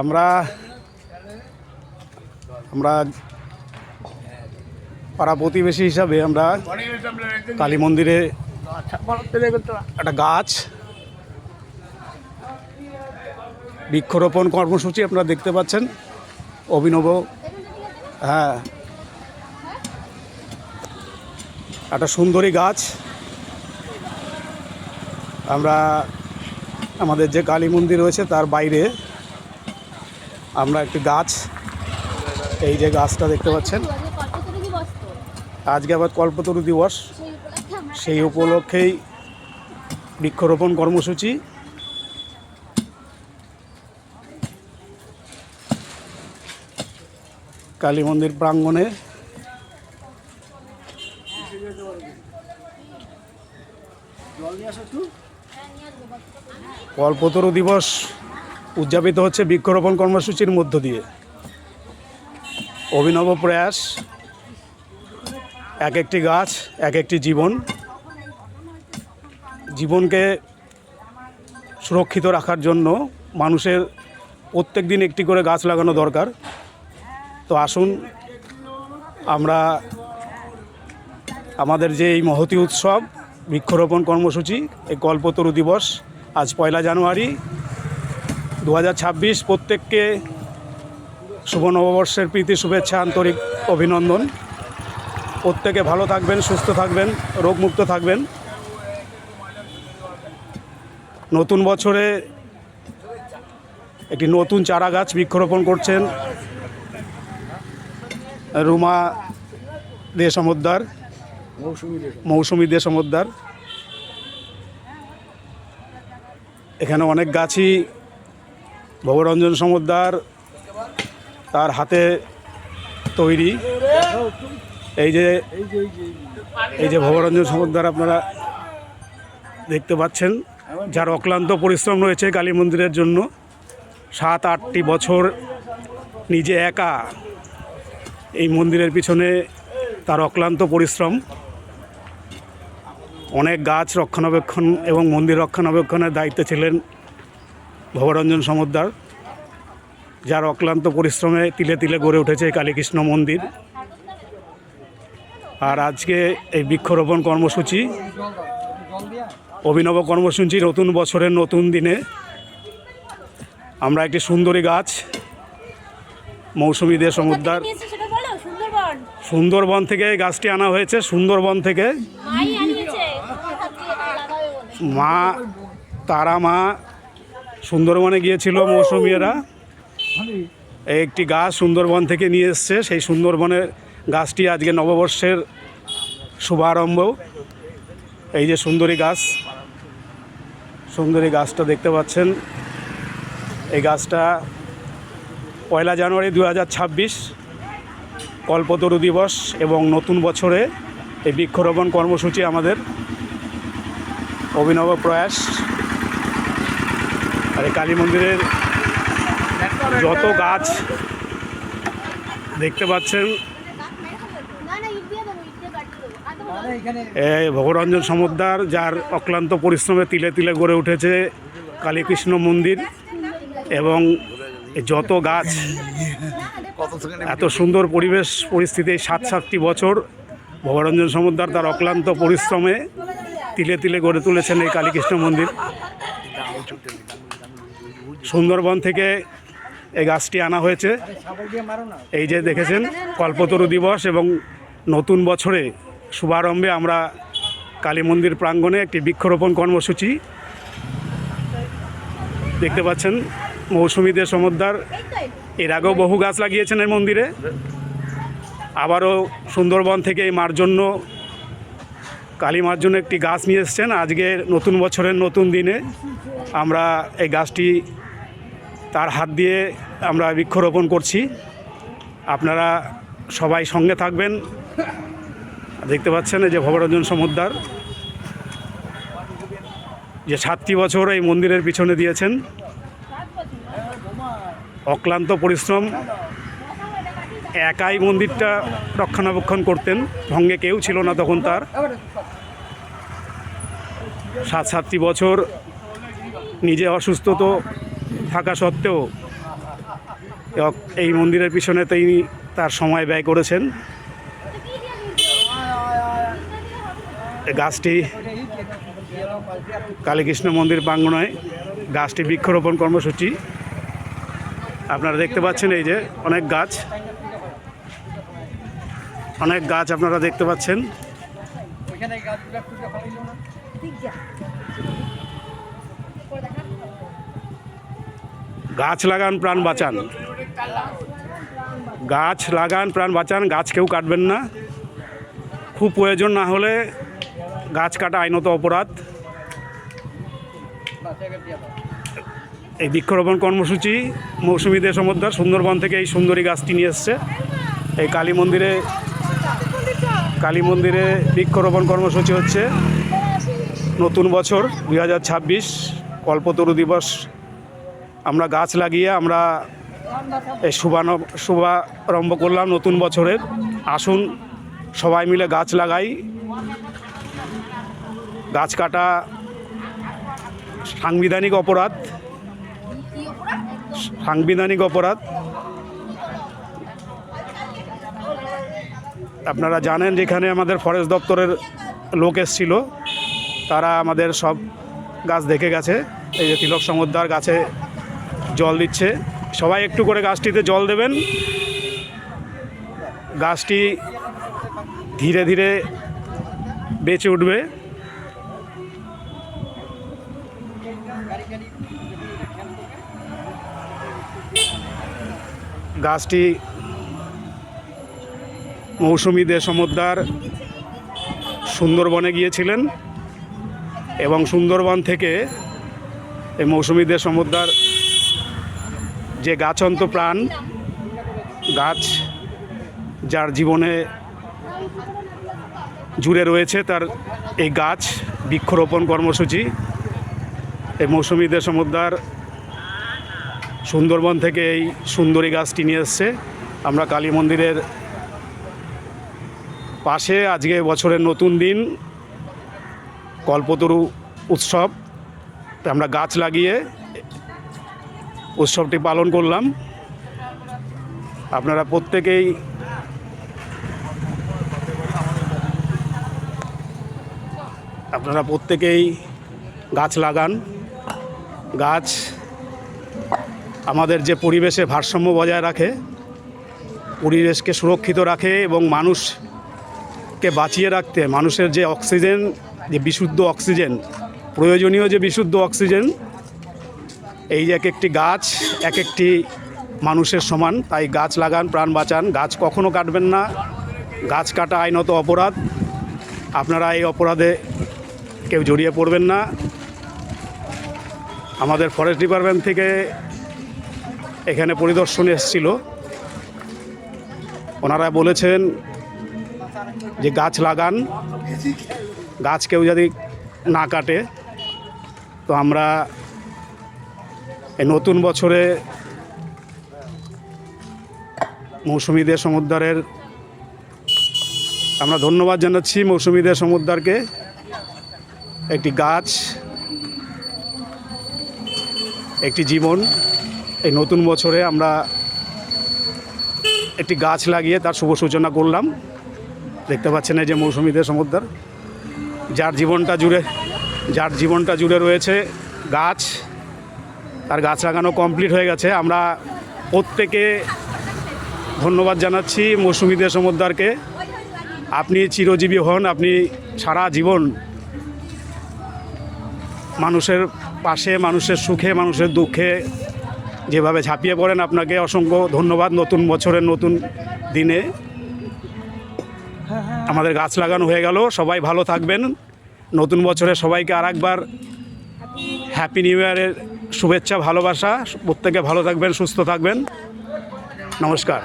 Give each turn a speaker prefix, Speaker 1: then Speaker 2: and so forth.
Speaker 1: আমরা আমরা পাড়া প্রতিবেশী হিসাবে আমরা কালী মন্দিরে একটা গাছ, বৃক্ষরোপণ কর্মসূচি আপনারা দেখতে পাচ্ছেন, অভিনব হ্যাঁ একটা সুন্দরী গাছ। আমরা আমাদের যে কালী মন্দির রয়েছে তার বাইরে আমরা একটি গাছ, এই যে গাছটা দেখতে পাচ্ছেন। আজকে আবার কল্পতরু দিবস। সেই উপলক্ষেই বৃক্ষরোপণ কর্মসূচি। কালী মন্দির প্রাঙ্গণে কল্পতরু দিবস উদযাপিত হচ্ছে বৃক্ষরোপণ কর্মসূচির মধ্য দিয়ে। অভিনব প্রয়াস, এক একটি গাছ, এক একটি জীবন। জীবনকে সুরক্ষিত রাখার জন্য মানুষের প্রত্যেক দিন একটি করে গাছ লাগানো দরকার। তো আসুন, আমরা আমাদের যে এই মহতি উৎসব বৃক্ষরোপণ কর্মসূচি, এই কল্পতরু দিবস আজ পয়লা জানুয়ারি দু হাজার ছাব্বিশ। প্রত্যেককে শুভ নববর্ষের প্রীতি, শুভেচ্ছা, আন্তরিক অভিনন্দন। প্রত্যেকে ভালো থাকবেন, সুস্থ থাকবেন, রোগমুক্ত থাকবেন। নতুন বছরে একটি নতুন চারা গাছ বৃক্ষরোপণ করছেন রুমা দে সমদ্দার মৌসুমি দে সমদ্দার এখানে অনেক গাছই ভবরঞ্জন সমদ্দার তার হাতে তৈরি। এই যে এই যে ভবরঞ্জন সমদ্দার আপনারা দেখতে পাচ্ছেন, যার অক্লান্ত পরিশ্রম রয়েছে কালী মন্দিরের জন্য। সাত, আটটি বছর নিজে একা এই মন্দিরের পিছনে তার অক্লান্ত পরিশ্রম। অনেক গাছ রক্ষণাবেক্ষণ এবং মন্দির রক্ষণাবেক্ষণের দায়িত্বে ছিলেন ভবরঞ্জন সমদ্দার যার অক্লান্ত পরিশ্রমে তিলে তিলে গড়ে উঠেছে এই কালীকৃষ্ণ মন্দির। আর আজকে এই বৃক্ষরোপণ কর্মসূচি অভিনব কর্মসূচি নতুন বছরের নতুন দিনে। আমরা একটি সুন্দরী গাছ মৌসুমি দে সমুদ্র
Speaker 2: সুন্দরবন।
Speaker 1: সুন্দরবন থেকে এই গাছটি আনা হয়েছে সুন্দরবন থেকে। মা, তারা মা, সুন্দরবনে গিয়েছিল মৌসুমিয়েরা একটি গাছ সুন্দরবন থেকে নিয়ে এসছে। সেই সুন্দরবনের গাছটি আজকে নববর্ষের শুভারম্ভ। এই যে সুন্দরী গাছ, সুন্দরী গাছটা দেখতে পাচ্ছেন। এই গাছটা পয়লা জানুয়ারি দু হাজার ছাব্বিশ, কল্পতরু দিবস এবং নতুন বছরে এই বৃক্ষরোপণ কর্মসূচি আমাদের অভিনব প্রয়াস। আর এই কালী মন্দিরের যত গাছ দেখতে পাচ্ছেন। ভগরঞ্জন সমুদ্র যার অক্লান্ত পরিশ্রমে তিলে তিলে গড়ে উঠেছে কালীকৃষ্ণ মন্দির এবং যত গাছ, এত সুন্দর পরিবেশ, পরিস্থিতি, সাত সাতটি বছর ভগরঞ্জন সমুদ্র তার অক্লান্ত পরিশ্রমে তিলে তিলে গড়ে তুলেছেন এই কালীকৃষ্ণ মন্দির। সুন্দরবন থেকে এই গাছটি আনা হয়েছে। এই যে দেখেছেন, কল্পতরু দিবস এবং নতুন বছরে শুভারম্ভে আমরা কালী মন্দির প্রাঙ্গণে একটি বৃক্ষরোপণ কর্মসূচি দেখতে পাচ্ছেন, মৌসুমী দে সমুদ্র এর আগেও বহু গাছ লাগিয়েছেন এই মন্দিরে। আবারও সুন্দরবন থেকে এই মার জন্য কালী মার জন্য একটি গাছ নিয়ে এসছেন। আজকে নতুন বছরের নতুন দিনে আমরা এই গাছটি তার হাত দিয়ে আমরা বৃক্ষরোপণ করছি। আপনারা সবাই সঙ্গে থাকবেন। দেখতে পাচ্ছেন এই যে ভবরঞ্জন সমুদ্র যে সাতটি বছর এই মন্দিরের পিছনে দিয়েছেন। অক্লান্ত পরিশ্রম একাই মন্দিরটা রক্ষণাবেক্ষণ করতেন। সঙ্গে কেউ ছিল না তখন তার। সাত সাতটি বছর নিজে অসুস্থ তো থাকা সত্ত্বেও এই মন্দিরের পিছনে তিনি তার সময় ব্যয় করেছেন। গাছটি কালীকৃষ্ণ মন্দির প্রাঙ্গণয় গাছটি বৃক্ষরোপণ কর্মসূচি। আপনারা দেখতে পাচ্ছেন এই যে অনেক গাছ। অনেক গাছ আপনারা দেখতে পাচ্ছেন। গাছ লাগান, প্রাণ বাঁচান। গাছ লাগান, প্রাণ বাঁচান, গাছ কেউ কাটবেন না। খুব প্রয়োজন না হলে গাছ কাটা আইনত অপরাধ। এই বৃক্ষরোপণ কর্মসূচি মৌসুমী দে সমুদ্র সুন্দরবন থেকে এই সুন্দরী গাছটি নিয়ে এসছে। এই কালী মন্দিরে কালী মন্দিরে বৃক্ষরোপণ কর্মসূচি হচ্ছে। নতুন বছর দুই হাজার ছাব্বিশ কল্পতরু দিবস। আমরা গাছ লাগিয়ে আমরা এই শুভান শুভারম্ভ করলাম নতুন বছরের। আসুন সবাই মিলে গাছ লাগাই। গাছ কাটা সাংবিধানিক অপরাধ। সাংবিধানিক অপরাধ। আপনারা জানেন যেখানে আমাদের ফরেস্ট দপ্তরের লোক এসছিল, তারা আমাদের সব গাছ দেখে গেছে। এই যে তিলক সমুদ্রার গাছে জল দিচ্ছে। সবাই একটু করে গাছটিতে জল দেবেন। গাছটি ধীরে ধীরে বেঁচে উঠবে। গাছটি মৌসুমী দে সমুদ্রার সুন্দরবনে গিয়েছিলেন এবং সুন্দরবন থেকে এই মৌসুমী দে সমুদ্রার যে গাছন্ত প্রাণ, গাছ যার জীবনে জুড়ে রয়েছে তার এই গাছ বৃক্ষরোপণ কর্মসূচি, এই মৌসুমী দে সমুদ্রার সুন্দরবন থেকে এই সুন্দরী গাছটি নিয়ে এসছে। আমরা কালী মন্দিরের পাশে আজকে বছরের নতুন দিন, কল্পতরু উৎসব। আমরা গাছ লাগিয়ে উৎসবটি পালন করলাম। আপনারা প্রত্যেকেই আপনারা প্রত্যেকেই গাছ লাগান। গাছ আমাদের যে পরিবেশে ভারসাম্য বজায় রাখে, পরিবেশকে সুরক্ষিত রাখে এবং মানুষকে বাঁচিয়ে রাখতে মানুষের যে অক্সিজেন, যে বিশুদ্ধ অক্সিজেন, প্রয়োজনীয় যে বিশুদ্ধ অক্সিজেন, এই যে এক একটি গাছ এক একটি মানুষের সমান, তাই গাছ লাগান, প্রাণ বাঁচান। গাছ কখনো কাটবেন না। গাছ কাটা আইনত অপরাধ। আপনারা এই অপরাধে কেউ জড়িয়ে পড়বেন না। আমাদের ফরেস্ট ডিপার্টমেন্ট থেকে এখানে পরিদর্শনে এসেছিল। ওনারা বলেছেন যে গাছ লাগান, গাছ কেউ যদি না কাটে, তো আমরা এই নতুন বছরে মৌসুমীদের সমুদ্রের আমরা ধন্যবাদ জানাচ্ছি মৌসুমীদের সমুদ্রকে একটি গাছ, একটি জীবন, এই নতুন বছরে আমরা একটি গাছ লাগিয়ে তার শুভ সূচনা করলাম। দেখতে পাচ্ছেন এই যে মৌসুমীদের সমুদ্র যার জীবনটা জুড়ে, যার জীবনটা জুড়ে রয়েছে গাছ, তার গাছ লাগানো কমপ্লিট হয়ে গেছে। আমরা প্রত্যেকে ধন্যবাদ জানাচ্ছি মৌসুমীদের সমুদ্রকে আপনি চিরজীবী হন, আপনি সারা জীবন মানুষের পাশে, মানুষের সুখে, মানুষের দুঃখে যেভাবে ঝাঁপিয়ে পড়েন, আপনাকে অসংখ্য ধন্যবাদ নতুন বছরের, নতুন দিনে। আমাদের গাছ লাগানো হয়ে গেল। সবাই ভালো থাকবেন। নতুন বছরে সবাইকে আর একবার হ্যাপি নিউ ইয়ারের শুভেচ্ছা, ভালোবাসা। প্রত্যেকে ভালো থাকবেন, সুস্থ থাকবেন। নমস্কার।